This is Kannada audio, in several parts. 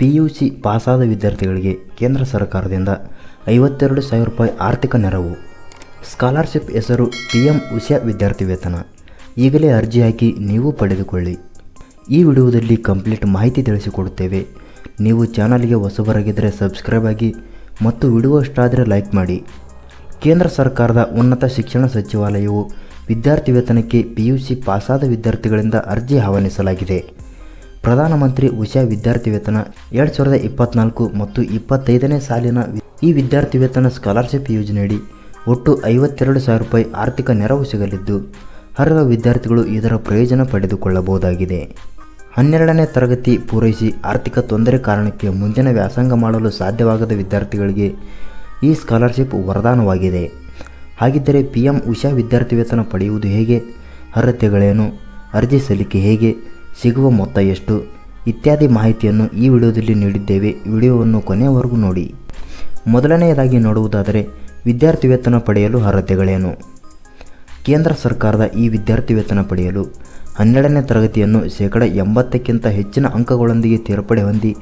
ಪಿ ಯು ಸಿ ಪಾಸಾದ ವಿದ್ಯಾರ್ಥಿಗಳಿಗೆ ಕೇಂದ್ರ ಸರ್ಕಾರದಿಂದ ಐವತ್ತೆರಡು ಸಾವಿರ ರೂಪಾಯಿ ಆರ್ಥಿಕ ನೆರವು. ಸ್ಕಾಲರ್ಶಿಪ್ ಹೆಸರು ಪಿ ಎಂ ಉಷಾ ವಿದ್ಯಾರ್ಥಿ ವೇತನ. ಈಗಲೇ ಅರ್ಜಿ ಹಾಕಿ ನೀವು ಪಡೆದುಕೊಳ್ಳಿ. ಈ ವಿಡಿಯೋದಲ್ಲಿ ಕಂಪ್ಲೀಟ್ ಮಾಹಿತಿ ತಿಳಿಸಿಕೊಡುತ್ತೇವೆ. ನೀವು ಚಾನಲ್ಗೆ ಹೊಸಬರಾಗಿದ್ದರೆ ಸಬ್ಸ್ಕ್ರೈಬ್ ಆಗಿ ಮತ್ತು ವಿಡಿಯೋ ಇಷ್ಟ ಆದರೆ ಲೈಕ್ ಮಾಡಿ. ಕೇಂದ್ರ ಸರ್ಕಾರದ ಉನ್ನತ ಶಿಕ್ಷಣ ಸಚಿವಾಲಯವು ವಿದ್ಯಾರ್ಥಿ ವೇತನಕ್ಕೆ ಪಿ ಯು ಸಿ ಪಾಸಾದ ವಿದ್ಯಾರ್ಥಿಗಳಿಂದ ಅರ್ಜಿ ಆಹ್ವಾನಿಸಲಾಗಿದೆ. ಪ್ರಧಾನಮಂತ್ರಿ ಉಷಾ ವಿದ್ಯಾರ್ಥಿ ವೇತನ ಎರಡು ಸಾವಿರದ ಇಪ್ಪತ್ನಾಲ್ಕು ಮತ್ತು ಇಪ್ಪತ್ತೈದನೇ ಸಾಲಿನ ಈ ವಿದ್ಯಾರ್ಥಿ ವೇತನ ಸ್ಕಾಲರ್ಶಿಪ್ ಯೋಜನೆಯಡಿ ಒಟ್ಟು ಐವತ್ತೆರಡು ಸಾವಿರ ರೂಪಾಯಿ ಆರ್ಥಿಕ ನೆರವು ಸಿಗಲಿದ್ದು ಅರ್ಹ ವಿದ್ಯಾರ್ಥಿಗಳು ಇದರ ಪ್ರಯೋಜನ ಪಡೆದುಕೊಳ್ಳಬಹುದಾಗಿದೆ. ಹನ್ನೆರಡನೇ ತರಗತಿ ಪೂರೈಸಿ ಆರ್ಥಿಕ ತೊಂದರೆ ಕಾರಣಕ್ಕೆ ಮುಂದಿನ ವ್ಯಾಸಂಗ ಮಾಡಲು ಸಾಧ್ಯವಾಗದ ವಿದ್ಯಾರ್ಥಿಗಳಿಗೆ ಈ ಸ್ಕಾಲರ್ಶಿಪ್ ವರದಾನವಾಗಿದೆ. ಹಾಗಿದ್ದರೆ ಪಿ ಎಂ ಉಷಾ ವಿದ್ಯಾರ್ಥಿ ವೇತನ ಪಡೆಯುವುದು ಹೇಗೆ? ಅರ್ಹತೆಗಳೇನು? ಅರ್ಜಿ ಸಲ್ಲಿಕೆ ಹೇಗೆ? ಸಿಗುವ ಮೊತ್ತ ಎಷ್ಟು? ಇತ್ಯಾದಿ ಮಾಹಿತಿಯನ್ನು ಈ ವಿಡಿಯೋದಲ್ಲಿ ನೀಡಿದ್ದೇವೆ. ವಿಡಿಯೋವನ್ನು ಕೊನೆಯವರೆಗೂ ನೋಡಿ. ಮೊದಲನೆಯದಾಗಿ ನೋಡುವುದಾದರೆ, ವಿದ್ಯಾರ್ಥಿ ವೇತನ ಪಡೆಯಲು ಅರ್ಹತೆಗಳೇನು? ಕೇಂದ್ರ ಸರ್ಕಾರದ ಈ ವಿದ್ಯಾರ್ಥಿ ವೇತನ ಪಡೆಯಲು ಹನ್ನೆರಡನೇ ತರಗತಿಯನ್ನು ಶೇಕಡ ಎಂಬತ್ತಕ್ಕಿಂತ ಹೆಚ್ಚಿನ ಅಂಕಗಳೊಂದಿಗೆ ಸೇರ್ಪಡೆ ಹೊಂದಿ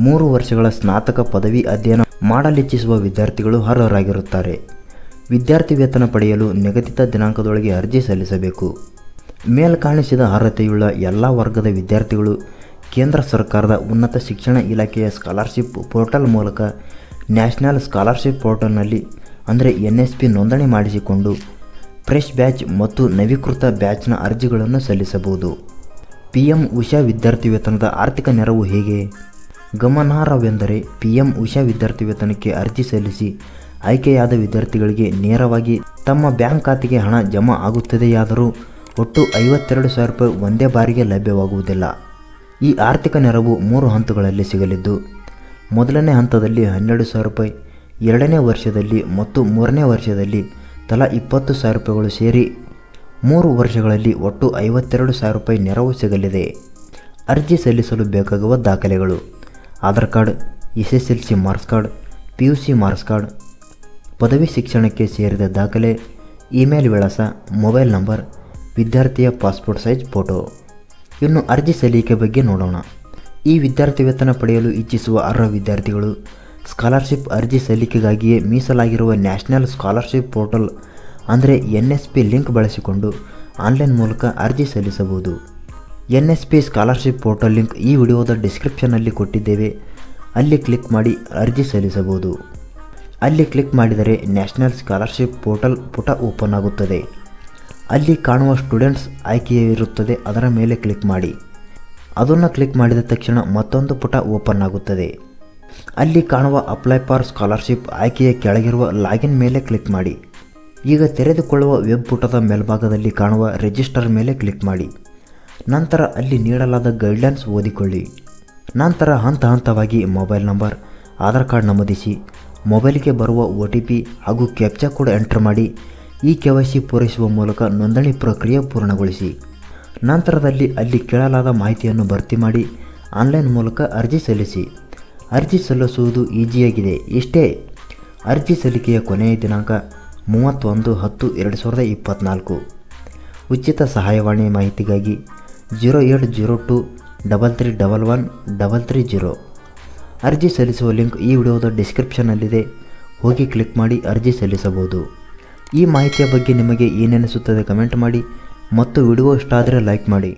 ಮೂರು ವರ್ಷಗಳ ಸ್ನಾತಕ ಪದವಿ ಅಧ್ಯಯನ ಮಾಡಲಿಚ್ಛಿಸುವ ವಿದ್ಯಾರ್ಥಿಗಳು ಅರ್ಹರಾಗಿರುತ್ತಾರೆ. ವಿದ್ಯಾರ್ಥಿ ವೇತನ ಪಡೆಯಲು ನಿಗದಿತ ದಿನಾಂಕದೊಳಗೆ ಅರ್ಜಿ ಸಲ್ಲಿಸಬೇಕು. ಮೇಲ್ಕಾಣಿಸಿದ ಅರ್ಹತೆಯುಳ್ಳ ಎಲ್ಲ ವರ್ಗದ ವಿದ್ಯಾರ್ಥಿಗಳು ಕೇಂದ್ರ ಸರ್ಕಾರದ ಉನ್ನತ ಶಿಕ್ಷಣ ಇಲಾಖೆಯ ಸ್ಕಾಲರ್ಶಿಪ್ ಪೋರ್ಟಲ್ ಮೂಲಕ ನ್ಯಾಷನಲ್ ಸ್ಕಾಲರ್ಶಿಪ್ ಪೋರ್ಟಲ್ನಲ್ಲಿ, ಅಂದರೆ ಎನ್ ಎಸ್ ಪಿ ನೋಂದಣಿ ಮಾಡಿಸಿಕೊಂಡು ಫ್ರೆಶ್ ಬ್ಯಾಚ್ ಮತ್ತು ನವೀಕೃತ ಬ್ಯಾಚ್ನ ಅರ್ಜಿಗಳನ್ನು ಸಲ್ಲಿಸಬಹುದು. ಪಿ ಎಂ ಉಷಾ ವಿದ್ಯಾರ್ಥಿ ವೇತನದ ಆರ್ಥಿಕ ನೆರವು ಹೇಗೆ? ಗಮನಾರ್ಹವೆಂದರೆ ಪಿ ಎಂ ಉಷಾ ವಿದ್ಯಾರ್ಥಿ ವೇತನಕ್ಕೆ ಅರ್ಜಿ ಸಲ್ಲಿಸಿ ಆಯ್ಕೆಯಾದ ವಿದ್ಯಾರ್ಥಿಗಳಿಗೆ ನೇರವಾಗಿ ತಮ್ಮ ಬ್ಯಾಂಕ್ ಖಾತೆಗೆ ಹಣ ಜಮಾ ಆಗುತ್ತದೆಯಾದರೂ ಒಟ್ಟು ಐವತ್ತೆರಡು ಸಾವಿರ ರೂಪಾಯಿ ಒಂದೇ ಬಾರಿಗೆ ಲಭ್ಯವಾಗುವುದಿಲ್ಲ. ಈ ಆರ್ಥಿಕ ನೆರವು ಮೂರು ಹಂತಗಳಲ್ಲಿ ಸಿಗಲಿದ್ದು, ಮೊದಲನೇ ಹಂತದಲ್ಲಿ ಹನ್ನೆರಡು ಸಾವಿರ ರೂಪಾಯಿ, ಎರಡನೇ ವರ್ಷದಲ್ಲಿ ಮತ್ತು ಮೂರನೇ ವರ್ಷದಲ್ಲಿ ತಲಾ ಇಪ್ಪತ್ತು ಸಾವಿರ ರೂಪಾಯಿಗಳು ಸೇರಿ ಮೂರು ವರ್ಷಗಳಲ್ಲಿ ಒಟ್ಟು ಐವತ್ತೆರಡು ಸಾವಿರ ರೂಪಾಯಿ ನೆರವು ಸಿಗಲಿದೆ. ಅರ್ಜಿ ಸಲ್ಲಿಸಲು ಬೇಕಾಗುವ ದಾಖಲೆಗಳು, Aadhaar card S S L C marks card, P U C marks card, ಪದವಿ ಶಿಕ್ಷಣಕ್ಕೆ ಸೇರಿದ ದಾಖಲೆ, ಇಮೇಲ್ ವಿಳಾಸ, ಮೊಬೈಲ್ ನಂಬರ್ ವಿದ್ಯಾರ್ಥಿಯ ಪಾಸ್ಪೋರ್ಟ್ ಸೈಜ್ ಫೋಟೋ. ಇನ್ನು ಅರ್ಜಿ ಸಲ್ಲಿಕೆ ಬಗ್ಗೆ ನೋಡೋಣ. ಈ ವಿದ್ಯಾರ್ಥಿ ವೇತನ ಪಡೆಯಲು ಇಚ್ಛಿಸುವ ಅರ್ಹ ವಿದ್ಯಾರ್ಥಿಗಳು. ಸ್ಕಾಲರ್ಶಿಪ್ ಅರ್ಜಿ ಸಲ್ಲಿಕೆಗಾಗಿಯೇ ಮೀಸಲಾಗಿರುವ ನ್ಯಾಷನಲ್ ಸ್ಕಾಲರ್ಶಿಪ್ ಪೋರ್ಟಲ್ ಅಂದರೆ ಎನ್ ಎಸ್ ಪಿ ಲಿಂಕ್ ಬಳಸಿಕೊಂಡು ಆನ್ಲೈನ್ ಮೂಲಕ ಅರ್ಜಿ ಸಲ್ಲಿಸಬಹುದು. N S P scholarship portal link ಈ ವಿಡಿಯೋದ ಡಿಸ್ಕ್ರಿಪ್ಷನ್ನಲ್ಲಿ ಕೊಟ್ಟಿದ್ದೇವೆ. ಅಲ್ಲಿ ಕ್ಲಿಕ್ ಮಾಡಿ ಅರ್ಜಿ ಸಲ್ಲಿಸಬಹುದು. ಅಲ್ಲಿ ಕ್ಲಿಕ್ ಮಾಡಿದರೆ ನ್ಯಾಷನಲ್ ಸ್ಕಾಲರ್ಶಿಪ್ ಪೋರ್ಟಲ್ ಪುಟ ಓಪನ್ ಆಗುತ್ತದೆ. ಅಲ್ಲಿ ಕಾಣುವ ಸ್ಟೂಡೆಂಟ್ಸ್ ಆಯ್ಕೆಯಿರುತ್ತದೆ ಅದರ ಮೇಲೆ ಕ್ಲಿಕ್ ಮಾಡಿ. ಅದನ್ನು ಕ್ಲಿಕ್ ಮಾಡಿದ ತಕ್ಷಣ ಮತ್ತೊಂದು ಪುಟ ಓಪನ್ ಆಗುತ್ತದೆ. ಅಲ್ಲಿ ಕಾಣುವ ಅಪ್ಲೈ ಫಾರ್ ಸ್ಕಾಲರ್ಶಿಪ್ ಆಯ್ಕೆಯ ಕೆಳಗಿರುವ ಲಾಗಿನ್ ಮೇಲೆ ಕ್ಲಿಕ್ ಮಾಡಿ. ಈಗ ತೆರೆದುಕೊಳ್ಳುವ ವೆಬ್ ಪುಟದ ಮೇಲ್ಭಾಗದಲ್ಲಿ ಕಾಣುವ ರಿಜಿಸ್ಟರ್ ಮೇಲೆ ಕ್ಲಿಕ್ ಮಾಡಿ. ನಂತರ ಅಲ್ಲಿ ನೀಡಲಾದ ಗೈಡ್ಲೈನ್ಸ್ ಓದಿಕೊಳ್ಳಿ. ನಂತರ ಹಂತ ಹಂತವಾಗಿ ಮೊಬೈಲ್ ನಂಬರ್ ಆಧಾರ್ ಕಾರ್ಡ್ ನಮೂದಿಸಿ. ಮೊಬೈಲ್ಗೆ ಬರುವ ಒ ಟಿ ಪಿ ಹಾಗೂ ಕ್ಯಾಪ್ಚಾ ಕೂಡ ಎಂಟರ್ ಮಾಡಿ. ಈ ಸಿ ಪೂರೈಸುವ ಮೂಲಕ ನೋಂದಣಿ ಪ್ರಕ್ರಿಯೆ ಪೂರ್ಣಗೊಳಿಸಿ. ನಂತರದಲ್ಲಿ ಅಲ್ಲಿ ಕೇಳಲಾದ ಮಾಹಿತಿಯನ್ನು ಭರ್ತಿ ಮಾಡಿ ಆನ್ಲೈನ್ ಮೂಲಕ ಅರ್ಜಿ ಸಲ್ಲಿಸಿ. ಅರ್ಜಿ ಸಲ್ಲಿಸುವುದು ಈಜಿಯಾಗಿದೆ. ಇಷ್ಟೇ, ಅರ್ಜಿ ಸಲ್ಲಿಕೆಯ ಕೊನೆಯ ದಿನಾಂಕ ಮೂವತ್ತೊಂದು ಹತ್ತು ಎರಡು ಸಾವಿರದ ಇಪ್ಪತ್ತ್ನಾಲ್ಕು ಉಚಿತ ಸಹಾಯವಾಣಿ ಮಾಹಿತಿಗಾಗಿ zero eight zero two double three double one double three zero. ಅರ್ಜಿ ಸಲ್ಲಿಸುವ ಲಿಂಕ್ ಈ ವಿಡಿಯೋದ ಡಿಸ್ಕ್ರಿಪ್ಷನ್ನಲ್ಲಿದೆ. ಹೋಗಿ ಕ್ಲಿಕ್ ಮಾಡಿ ಅರ್ಜಿ ಸಲ್ಲಿಸಬಹುದು. ಈ ಮಾಹಿತಿಯ ಬಗ್ಗೆ ನಿಮಗೆ ಏನೆನಿಸುತ್ತದೆ ಕಮೆಂಟ್ ಮಾಡಿ ಮತ್ತು ವಿಡಿಯೋ ಇಷ್ಟ ಆದರೆ ಲೈಕ್ ಮಾಡಿ.